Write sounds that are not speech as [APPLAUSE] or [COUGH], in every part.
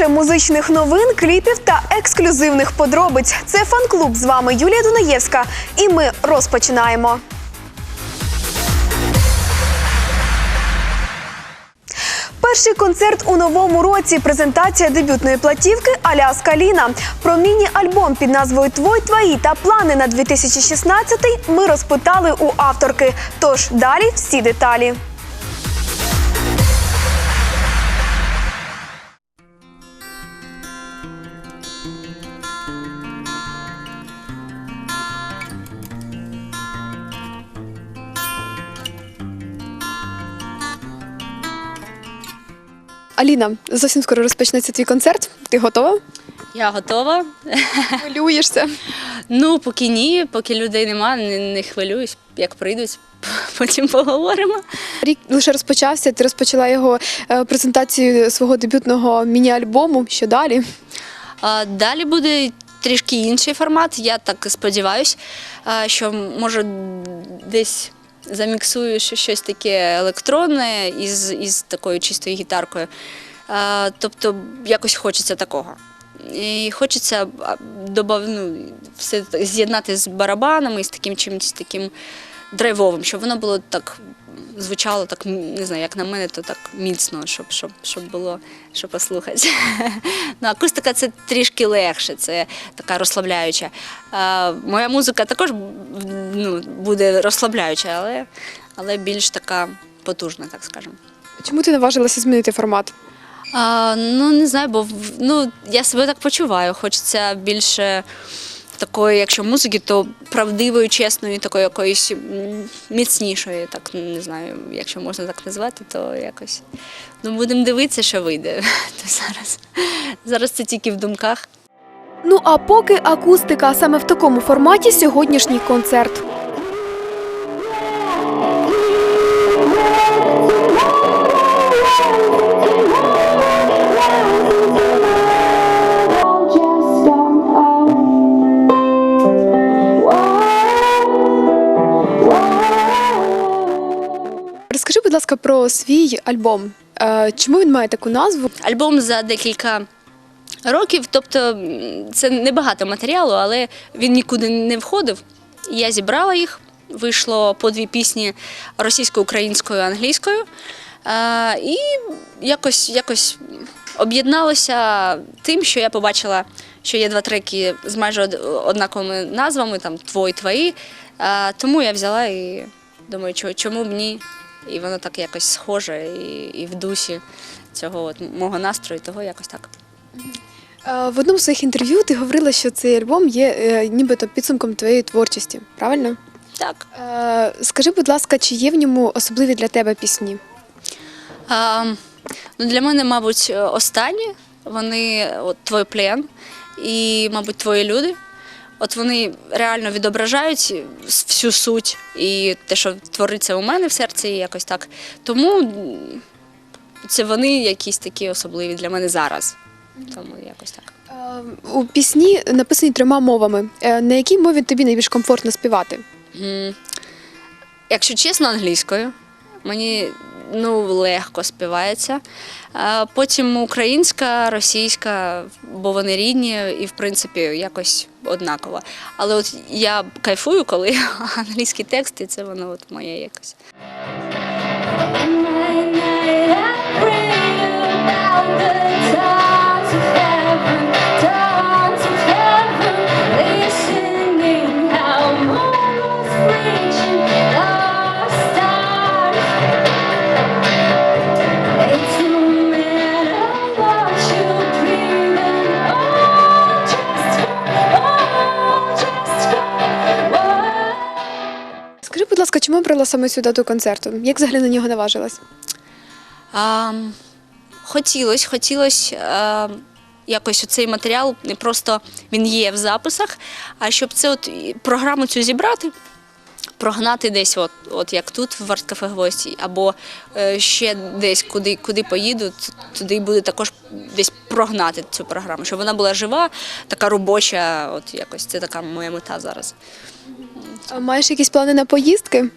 Більше музичних новин, кліпів та ексклюзивних подробиць. Це фан-клуб. З вами Юлія Дунаєвська. І ми розпочинаємо. Перший концерт у новому році. Презентація дебютної платівки Аляска Ліна. Про міні-альбом під назвою Твой твої та плани на 2016 ми розпитали у авторки. Тож далі всі деталі. Аліна, зовсім скоро розпочнеться твій концерт. Ти готова? Я готова. Хвилюєшся. Ну, поки ні, поки людей нема, не, не хвилююсь. Як прийдуть, [LAUGHS] потім поговоримо. Рік лише розпочався. Ти розпочала його е, презентацію свого дебютного міні-альбому. Що далі? А далі буде трішки інший формат. Я так сподіваюся, що може десь заміксую щось таке електронне із, із такою чистою гітаркою. Тобто якось хочеться такого. І хочеться добав, ну, все з'єднати з барабанами, з таким чимось таким драйвовим, щоб воно було так звучало так, не знаю, як на мене, то так міцно, щоб, щоб, щоб було що послухати. [LAUGHS] ну, акустика це трішки легше, це така розслабляюча. А, моя музика також ну, буде розслабляюча, але, але більш така потужна, так скажемо. Чому ти наважилася змінити формат? А, ну, не знаю, бо ну, я себе так почуваю. Хочеться більше такої, якщо музики, то правдивої, чесної, такої якоїсь міцнішої, так не знаю, якщо можна так назвати, то якось. Ну, будемо дивитися, що вийде. [LAUGHS] То зараз. зараз це тільки в думках. Ну а поки акустика саме в такому форматі сьогоднішній концерт. Будь ласка, про свій альбом. Е, Чому він має таку назву? Альбом за декілька років, тобто це небагато матеріалу, але він нікуди не входив. Я зібрала їх, вийшло по дві пісні російською, українською, англійською. Е, І якось, якось об'єдналося тим, що я побачила, що є два треки з майже од- однаковими назвами, там твої, твої. Е, Тому я взяла і думаю, чому б ні? І воно так якось схоже і, і в дусі цього от мого настрою, того якось так. Е, В одному з своїх інтерв'ю ти говорила, що цей альбом є е, нібито підсумком твоєї творчості. Правильно? Так. Е, Скажи, будь ласка, чи є в ньому особливі для тебе пісні? А, ну, для мене, мабуть, останні вони от твій плен і, мабуть, твої люди. От вони реально відображають всю суть і те, що твориться у мене в серці, якось так. Тому це вони якісь такі особливі для мене зараз. Тому якось так. Е, У пісні написані трьома мовами. Е, На якій мові тобі найбільш комфортно співати? Якщо чесно, англійською. Мені ну, легко співається. Потім українська, російська, бо вони рідні і, в принципі, якось однаково. Але от я кайфую, коли [LAUGHS] англійські тексти, це воно от моє якось. Скажи, будь ласка, чому обрала саме цю дату концерту? Як взагалі на нього наважилась? А, хотілося, хотілося а, якось цей матеріал не просто він є в записах, а щоб це от програму цю зібрати, прогнати десь, от, от як тут, в Арткафе Гвоздь, або е, ще десь, куди, куди поїду, туди буде також десь прогнати цю програму, щоб вона була жива, така робоча, от якось це така моя мета зараз. А Маєш якісь плани на поїздки?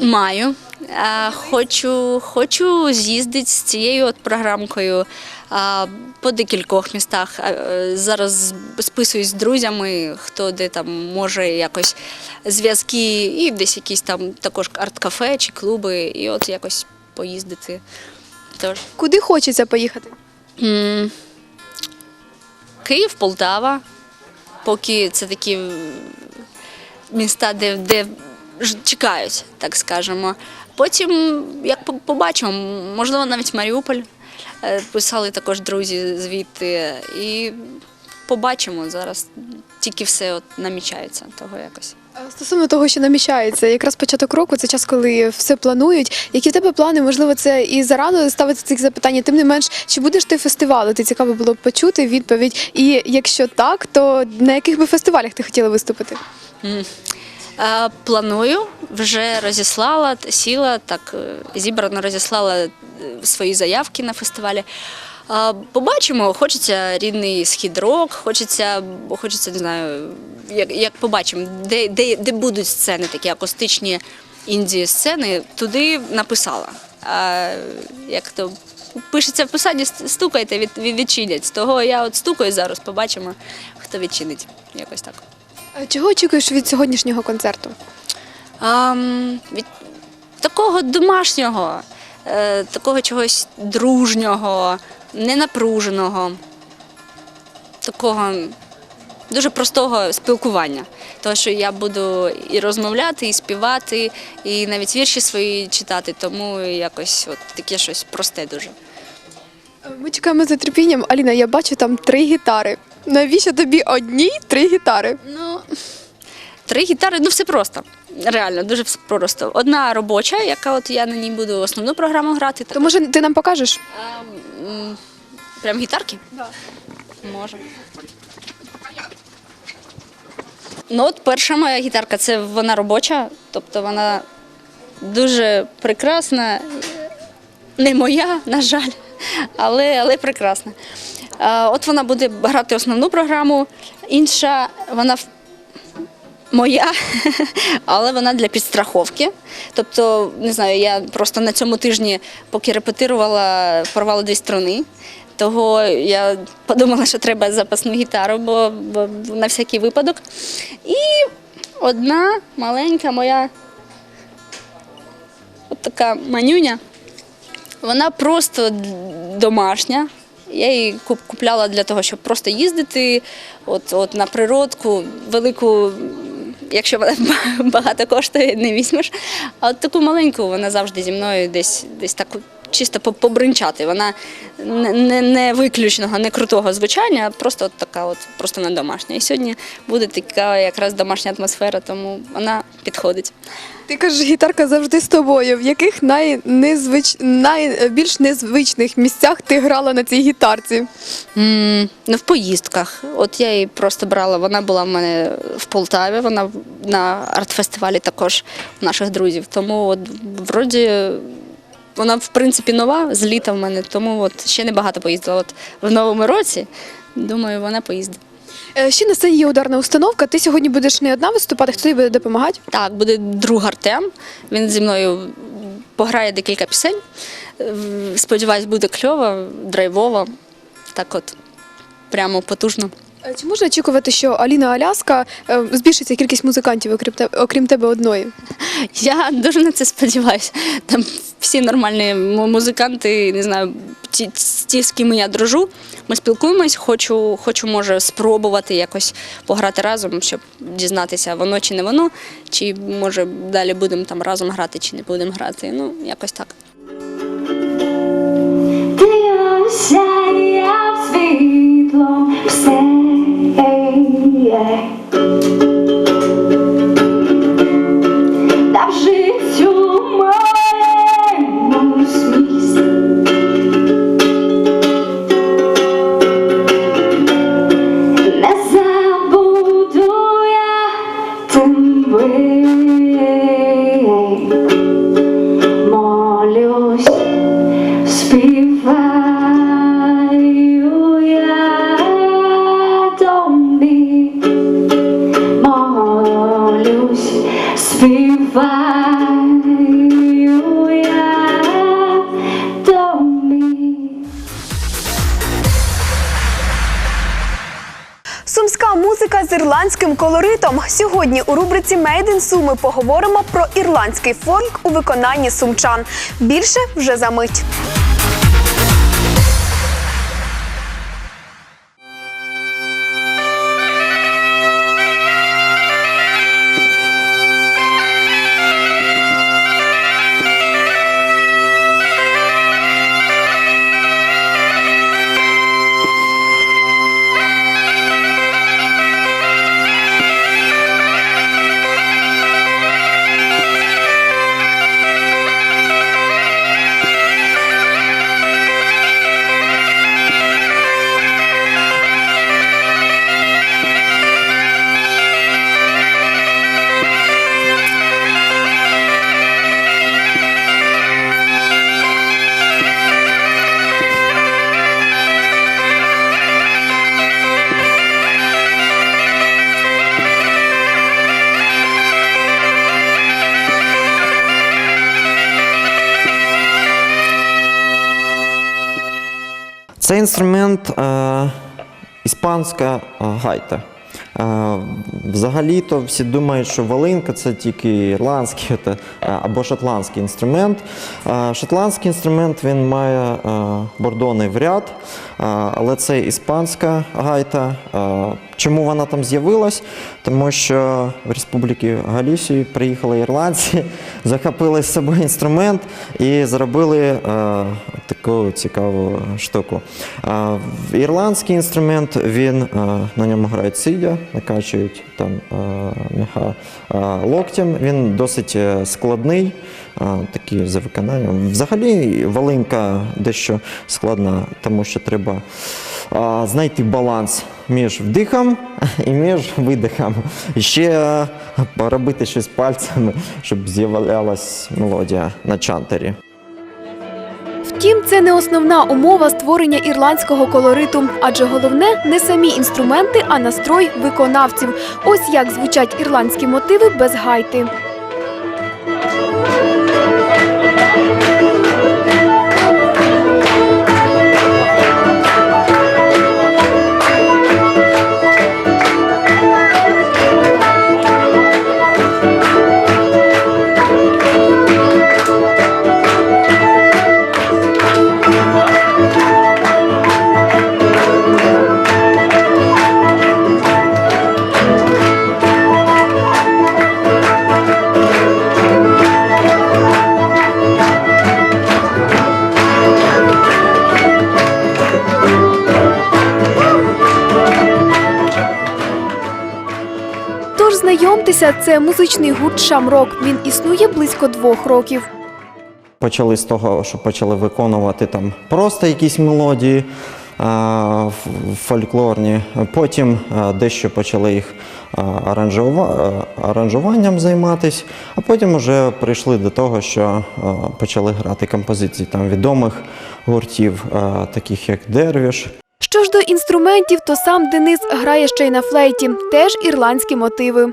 Маю. А, хочу, хочу з'їздити з цією от програмкою а, по декількох містах. А, Зараз списуюсь з друзями, хто де там може якось зв'язки, і десь якісь там також арт-кафе чи клуби, і от якось поїздити. Тож. Куди хочеться поїхати? М, Київ, Полтава. Поки це такі міста, де, де чекають, так скажемо. Потім, як побачимо, можливо, навіть Маріуполь. Е, Писали також друзі звідти. І побачимо зараз. Тільки все от намічається того якось. Стосовно того, що намічається, якраз початок року це час, коли все планують. Які в тебе плани? Можливо, це і зарано ставити цих запитань. Тим не менш, чи будеш ти фестивалити? Цікаво було б почути відповідь. І якщо так, то на яких би фестивалях ти хотіла виступити? Е, Планую, вже розіслала, сіла, так е, зібрано розіслала е, свої заявки на фестивалі. Побачимо, хочеться рідний схід-рок, хочеться, хочеться, не знаю, як, як побачимо, де, де, де будуть сцени, такі акустичні інді сцени, туди написала. А як то пишеться в писанні, стукайте, від, від- відчинять. Того я от стукаю зараз, побачимо, хто відчинить. Якось так. Чого очікуєш від сьогоднішнього концерту? Ам, від такого домашнього, е, такого чогось дружнього, ненапруженого, такого дуже простого спілкування. Тому що я буду і розмовляти, і співати, і навіть вірші свої читати, тому якось от таке щось просте дуже. Ми чекаємо з нетерпінням. Аліна, я бачу там три гітари. Навіщо тобі одній три гітари? Ну, три гітари, ну все просто. Реально, дуже все просто. Одна робоча, яка от я на ній буду основну програму грати. То може ти нам покажеш? А, м, прям гітарки? Да. Може. Ну, от перша моя гітарка це вона робоча, тобто вона дуже прекрасна. Не моя, на жаль, але, але прекрасна. А, от вона буде грати основну програму, інша вона в- моя, [LAUGHS] але вона для підстраховки. Тобто, не знаю, я просто на цьому тижні, поки репетирувала, порвала дві струни. Того я подумала, що треба запасну гітару, бо, бо на всякий випадок. І одна маленька моя от така манюня, вона просто домашня. Я її куп- купляла для того, щоб просто їздити от, от на природку, велику, якщо вона [LAUGHS] багато коштує, не візьмеш. А от таку маленьку вона завжди зі мною десь, десь так чисто побринчати. Вона не, не, не виключного, не крутого звучання, а просто от така, от, просто на домашня. І сьогодні буде така якраз домашня атмосфера, тому вона підходить. Ти кажеш, гітарка завжди з тобою. В яких найнезвич... найбільш незвичних місцях ти грала на цій гітарці? М, Ну, в поїздках. От я її просто брала. Вона була в мене в Полтаві, вона на арт-фестивалі також у наших друзів. Тому от вроді вона в принципі нова з літа в мене, тому от ще небагато поїздила. От в новому році, думаю, вона поїздить. Е, Ще на сцені є ударна установка. Ти сьогодні будеш не одна виступати, хто тобі буде допомагати? Так, буде друг Артем. Він зі мною пограє декілька пісень. Е, Сподіваюсь, буде кльово, драйвово. Так от, прямо потужно. Е, Чи можна очікувати, що Аліна Аляска е, збільшиться кількість музикантів, окрім тебе, окрім тебе одної? Я дуже на це сподіваюся. Там всі нормальні му- музиканти, не знаю, ті, ті, з ким я дружу. Ми спілкуємось, хочу, хочу, може, спробувати якось пограти разом, щоб дізнатися, воно чи не воно, чи може далі будемо там разом грати, чи не будемо грати. Ну, якось так. Ти осяяв ірландським колоритом. Сьогодні у рубриці Made in Суми поговоримо про ірландський фольк у виконанні сумчан. Більше вже за мить. Це інструмент е, іспанська е, гайта. Взагалі-то всі думають, що волинка це тільки ірландський [LAUGHS] або шотландський інструмент. Шотландський інструмент він має бордонний вряд, але це іспанська гайта. Чому вона там з'явилась? Тому що в Республіки Галісії приїхали ірландці, [LAUGHS] захопили з собою інструмент і зробили таку цікаву штуку. Ірландський інструмент, на ньому грають сидя, накачують там е, м'яха е, локтем. Він досить е, складний, такий за виконанням. Взагалі волинка дещо складна, тому що треба знайти баланс між вдихом [LAUGHS] і між видихом. І ще поробити щось пальцями, щоб з'являлась мелодія на чантері. Втім, це не основна умова створення ірландського колориту, адже головне не самі інструменти, а настрой виконавців. Ось як звучать ірландські мотиви без гайти. Це музичний гурт Шамрок. Він існує близько двох років. Почали з того, що почали виконувати там просто якісь мелодії фольклорні. Потім дещо почали їх а, аранжуванням займатися, а потім вже прийшли до того, що почали грати композиції там відомих гуртів, таких як Дервіш, Що ж до інструментів, то сам Денис грає ще й на флейті, теж ірландські мотиви.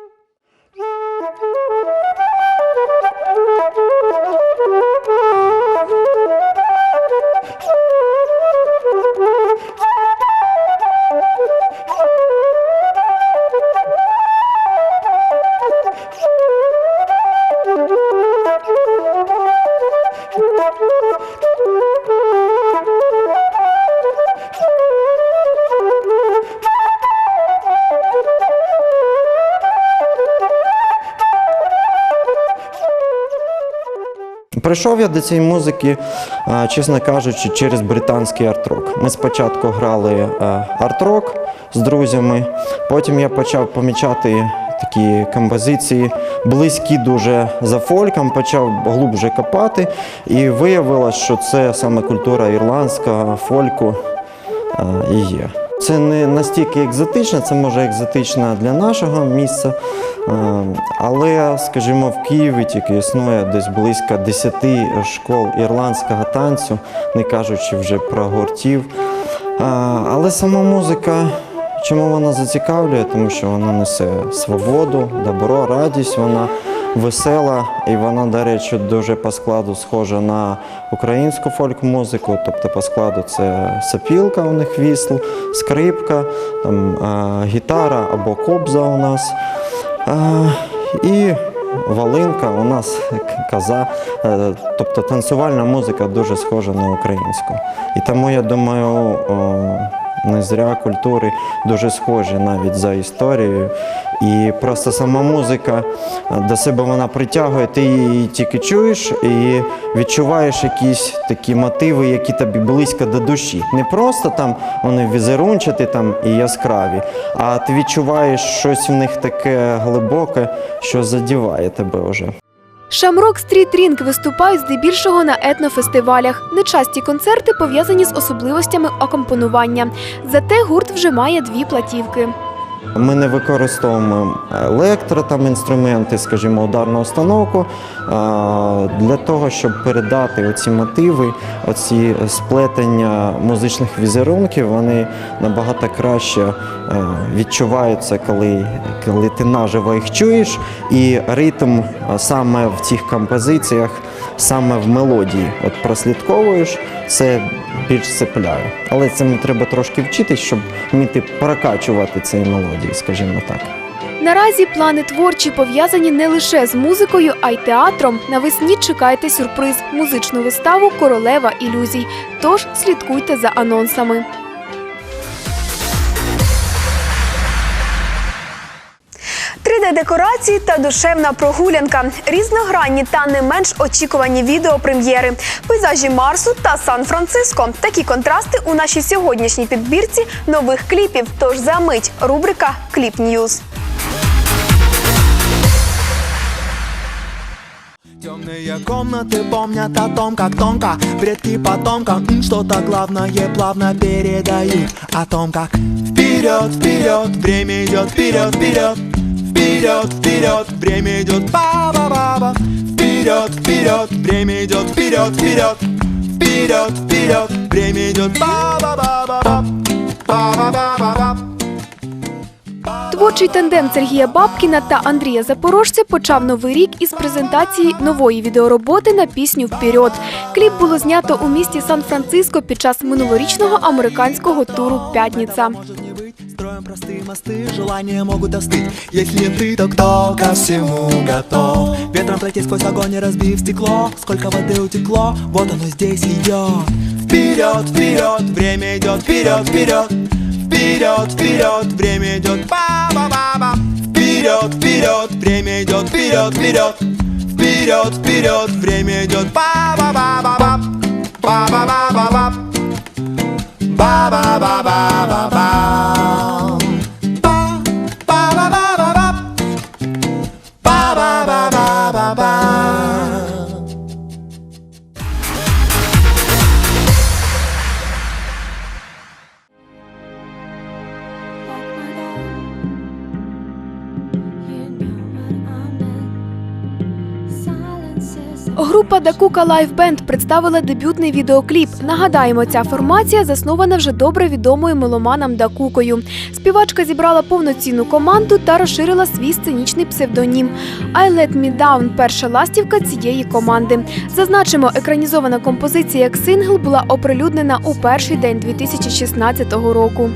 Прийшов я до цієї музики, е, чесно кажучи, через британський арт-рок. Ми спочатку грали е, арт-рок з друзями, потім я почав помічати такі композиції, близькі дуже за фольком, почав глубже копати, і виявилось, що це саме культура ірландська фольку е, і є. Це не настільки екзотично, це може екзотично для нашого місця. е, Але, скажімо, в Києві тільки існує десь близько 10 школ ірландського танцю, не кажучи вже про гуртів. Е, Але сама музика, чому вона зацікавлює? Тому що вона несе свободу, добро, радість. Вона весела, і вона, до речі, дуже по складу схожа на українську фольк-музику. Тобто по складу це сопілка у них вісл, скрипка, там, е, гітара або кобза у нас. Е, і Волинка у нас к- коза, е, тобто танцювальна музика дуже схожа на українську. І тому я думаю, не зря культури дуже схожі навіть за історією. І просто сама музика е, до себе вона притягує, ти її тільки чуєш і відчуваєш якісь такі мотиви, які тобі близько до душі. Не просто там вони візерунчаті там і яскраві, а ти відчуваєш щось в них таке глибоке, що задіває тебе вже. Шамрок Стріт Рінг виступають здебільшого на етнофестивалях. Нечасті концерти пов'язані з особливостями акомпонування. Зате гурт вже має дві платівки. Ми не використовуємо електро там інструменти, скажімо, ударну установку для того, щоб передати оці мотиви, оці сплетення музичних візерунків, вони набагато краще е, відчуваються, коли, коли ти наживо їх чуєш, і ритм саме в цих композиціях, саме в мелодії, от прослідковуєш, це більш цепляє. Але цим треба трошки вчитись, щоб вміти прокачувати ці мелодії, скажімо так. Наразі плани творчі пов'язані не лише з музикою, а й театром. Навесні чекайте сюрприз музичну виставу Королева ілюзій. Тож слідкуйте за анонсами. – 3D-декорації та душевна прогулянка, різногранні та не менш очікувані відеопрем'єри, пейзажі Марсу та Сан-Франциско. Такі контрасти у нашій сьогоднішній підбірці нових кліпів. Тож за мить рубрика Кліп Ньюз. Темные комнаты помнят о том, как тонко Предки потомкам что-то главное плавно передают О том, как вперед, вперед, время идет вперед, вперед Вперед, вперед, время идет ба-ба-ба-ба. Вперед, вперед, время идет вперед, вперед. Вперед, вперед, время идет ба-ба-ба-ба Ба-ба-ба-ба-ба Творчий тандем Сергія Бабкіна та Андрія Запорожця почав новий рік із презентації нової відеороботи на пісню Вперед. Кліп було знято у місті Сан-Франциско під час минулорічного американського туру П'ятниця. может не быть Строим простые мосты, желания могут остыть Если ты, то кто ко всему готов Ветром пройти сквозь огонь, не разбив стекло Сколько воды утекло, вот оно здесь идет Вперед, вперед, время идет вперед, вперед Вперед, вперед, время идет. Ба-ба-ба-ба. Вперед, вперед, время идет. Вперед, вперед. Вперед, вперед, время идет. Ба-ба-ба-ба-ба. Ба-ба-ба-ба-ба. Ba-ba-ba-ba-ba-ba. Ba-ba-ba-ba-ba. Група Дакука Лайф Бенд представила дебютний відеокліп. Нагадаємо, ця формація заснована вже добре відомою меломанам Дакукою. Співачка зібрала повноцінну команду та розширила свій сценічний псевдонім. I Let Me Down – перша ластівка цієї команди. Зазначимо, екранізована композиція як сингл була оприлюднена у перший день 2016 року.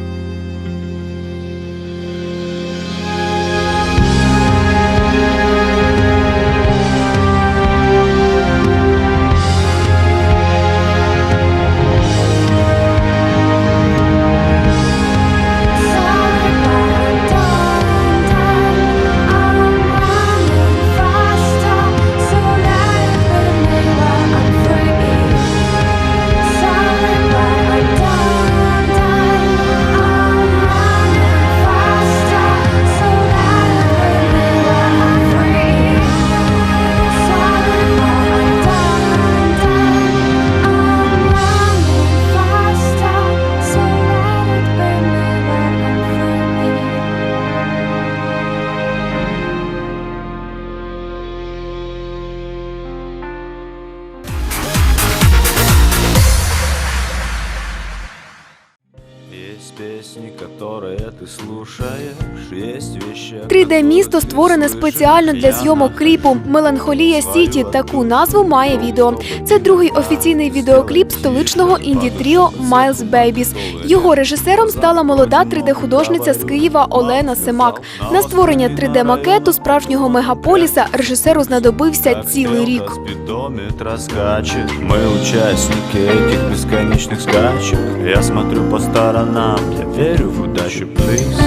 3D-місто створене спеціально для зйомок кліпу Меланхолія Сіті. Таку назву має відео. Це другий офіційний відеокліп столичного інді-тріо Miles Babies. Його режисером стала молода 3D-художниця з Києва Олена Семак. На створення 3D-макету справжнього мегаполіса режисеру знадобився цілий рік. Спидометра скачет Мы участники этих бесконечных скачек Я смотрю по сторонам, я верю в удачу, please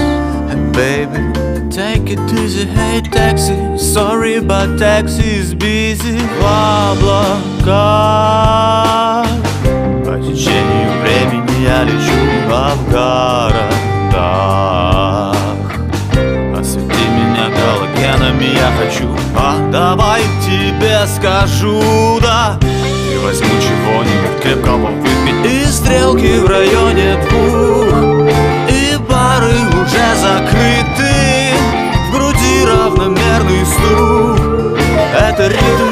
Hey, baby, Take it easy, hey, taxi. Sorry, but taxi is busy В облаках По течению времени я лечу а в городах Освети меня галогенами, я хочу А давай тебе скажу, да И возьму чего-нибудь крепкого выпить И стрелки в районе двух стук Это ритм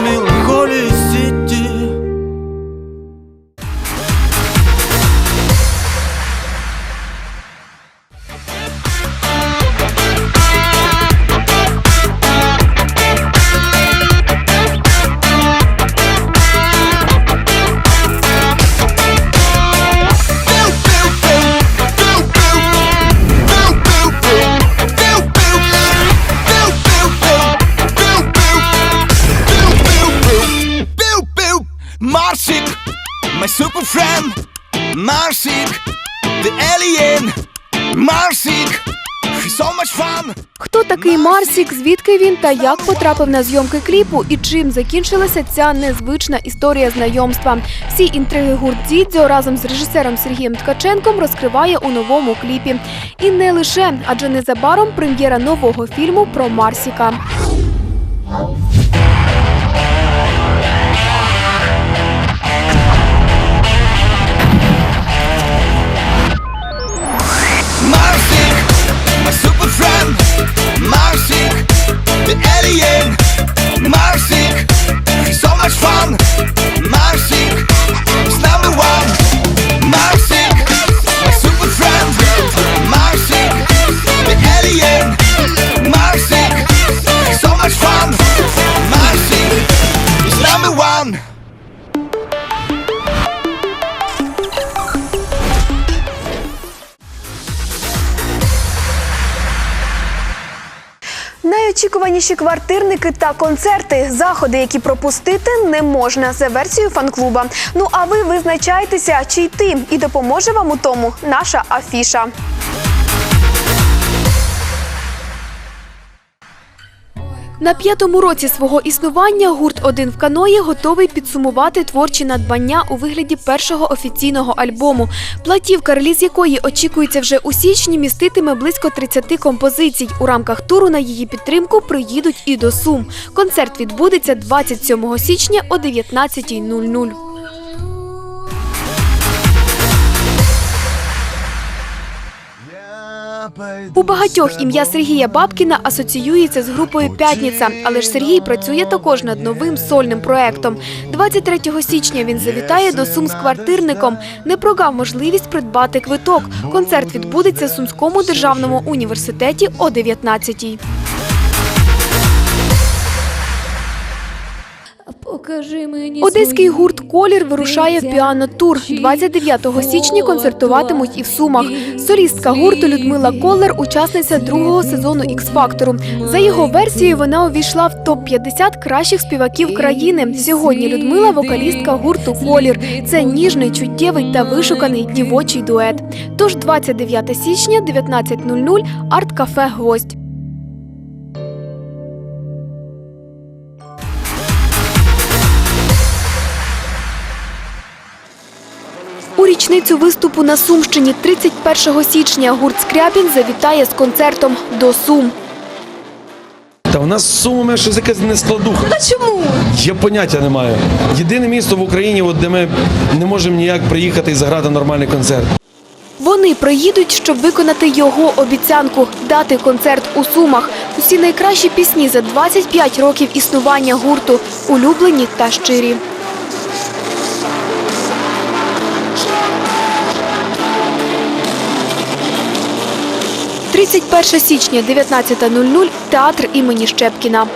Marsic, the alien. Marsic, he's so much fun. Хто такий Марсік, звідки він та як потрапив на зйомки кліпу і чим закінчилася ця незвична історія знайомства? Всі інтриги гурт Дідзьо разом з режисером Сергієм Ткаченком розкриває у новому кліпі. І не лише, адже незабаром прем'єра нового фільму про Марсіка. Alien, Marsik, in. Maar ziek, so much fun. Maar ziek. Найочікуваніші квартирники та концерти, заходи, які пропустити не можна за версією фан-клуба. Ну а ви визначайтеся, чи йти, і допоможе вам у тому наша афіша. На п'ятому році свого існування гурт Один в каної готовий підсумувати творчі надбання у вигляді першого офіційного альбому. Платівка, реліз якої очікується вже у січні, міститиме близько 30 композицій. У рамках туру на її підтримку приїдуть і до Сум. Концерт відбудеться 27 січня о 19.00. У багатьох ім'я Сергія Бабкіна асоціюється з групою П'ятниця, але ж Сергій працює також над новим сольним проектом. 23 січня він завітає до Сум з квартирником. Не прогав можливість придбати квиток. Концерт відбудеться в Сумському державному університеті о 19-й. Одеський гурт Колір вирушає в піано-тур. 29 січня концертуватимуть і в Сумах. Солістка гурту Людмила Колер, учасниця другого сезону Ікс-фактору. За його версією, вона увійшла в топ-50 кращих співаків країни. Сьогодні Людмила вокалістка гурту Колір. Це ніжний, чуттєвий та вишуканий дівочий дует. Тож 29 січня, 19.00, арт-кафе Гвоздь. Річницю виступу на Сумщині 31 січня гурт Скрябін завітає з концертом до Сум. Та у нас з сумами щось якась нескладуха. А чому? Я поняття не маю. Єдине місто в Україні, от, де ми не можемо ніяк приїхати і заграти нормальний концерт. Вони приїдуть, щоб виконати його обіцянку дати концерт у Сумах. Усі найкращі пісні за 25 років існування гурту, улюблені та щирі. 31 січня, 19.00, театр імені Щепкіна.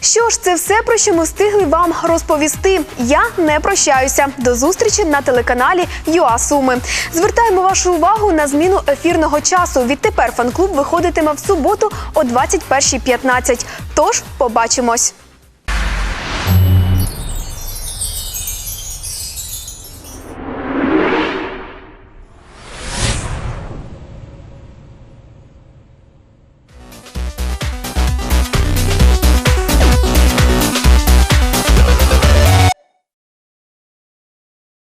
Що ж, це все про що ми встигли вам розповісти. Я не прощаюся. До зустрічі на телеканалі ЮА Суми. Звертаємо вашу увагу на зміну ефірного часу. Відтепер фан-клуб виходитиме в суботу о 21.15. Тож побачимось.